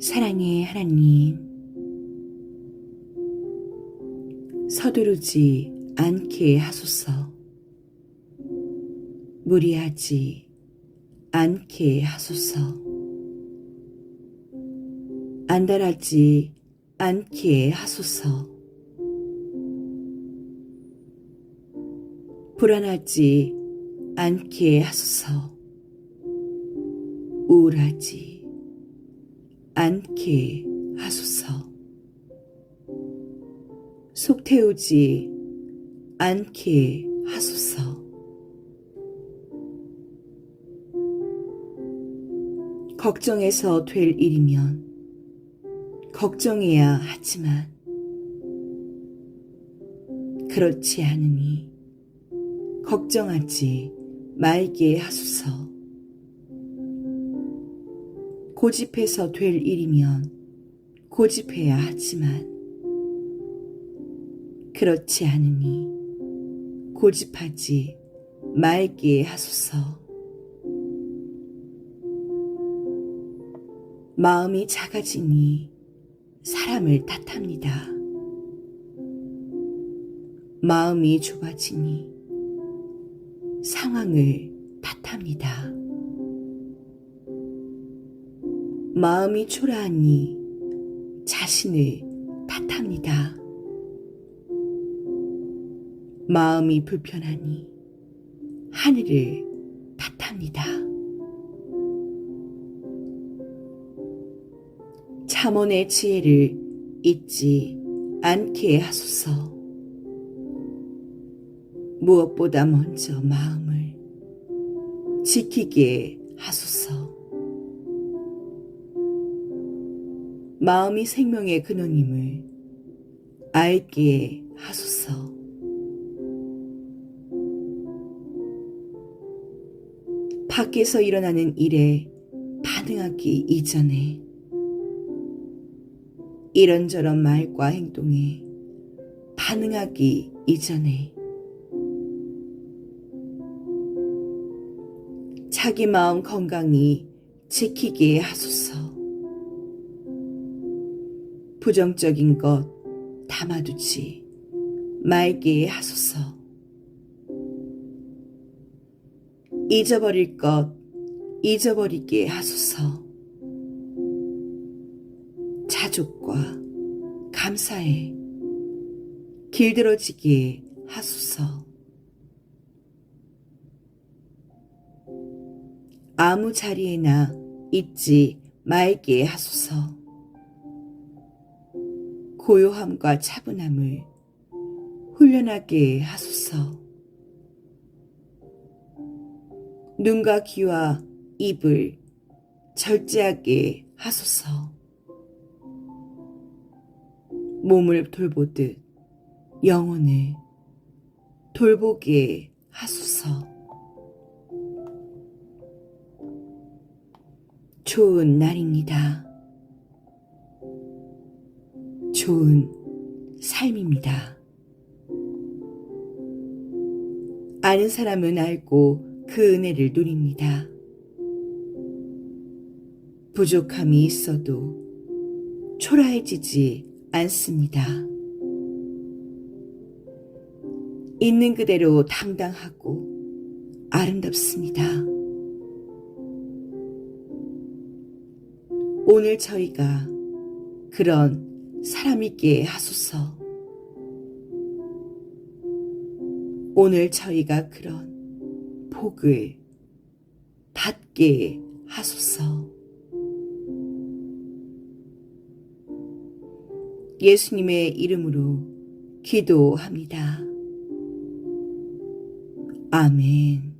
사랑의 하나님, 서두르지 않게 하소서, 무리하지 않게 하소서, 안달하지 않게 하소서, 불안하지 않게 하소서, 우울하지 않게 하소서. 속 태우지 않게 하소서. 걱정해서 될 일이면 걱정해야 하지만 그렇지 않으니 걱정하지 말게 하소서. 고집해서 될 일이면 고집해야 하지만 그렇지 않으니 고집하지 말게 하소서. 마음이 작아지니 사람을 탓합니다. 마음이 좁아지니 상황을 탓합니다. 마음이 초라하니 자신을 탓합니다. 마음이 불편하니 하늘을 탓합니다. 참원의 지혜를 잊지 않게 하소서. 무엇보다 먼저 마음을 지키게 하소서. 마음이 생명의 근원임을 알게 하소서. 밖에서 일어나는 일에 반응하기 이전에 이런저런 말과 행동에 반응하기 이전에 자기 마음 건강히 지키게 하소서. 부정적인 것 담아두지 말게 하소서. 잊어버릴 것 잊어버리게 하소서. 자족과 감사에 길들어지게 하소서. 아무 자리에나 있지 말게 하소서. 고요함과 차분함을 훈련하게 하소서. 눈과 귀와 입을 절제하게 하소서. 몸을 돌보듯 영혼을 돌보게 하소서. 좋은 날입니다. 좋은 삶입니다. 아는 사람은 알고 그 은혜를 누립니다. 부족함이 있어도 초라해지지 않습니다. 있는 그대로 당당하고 아름답습니다. 오늘 저희가 그런 사람 있게 하소서. 오늘 저희가 그런 복을 받게 하소서. 예수님의 이름으로 기도합니다. 아멘.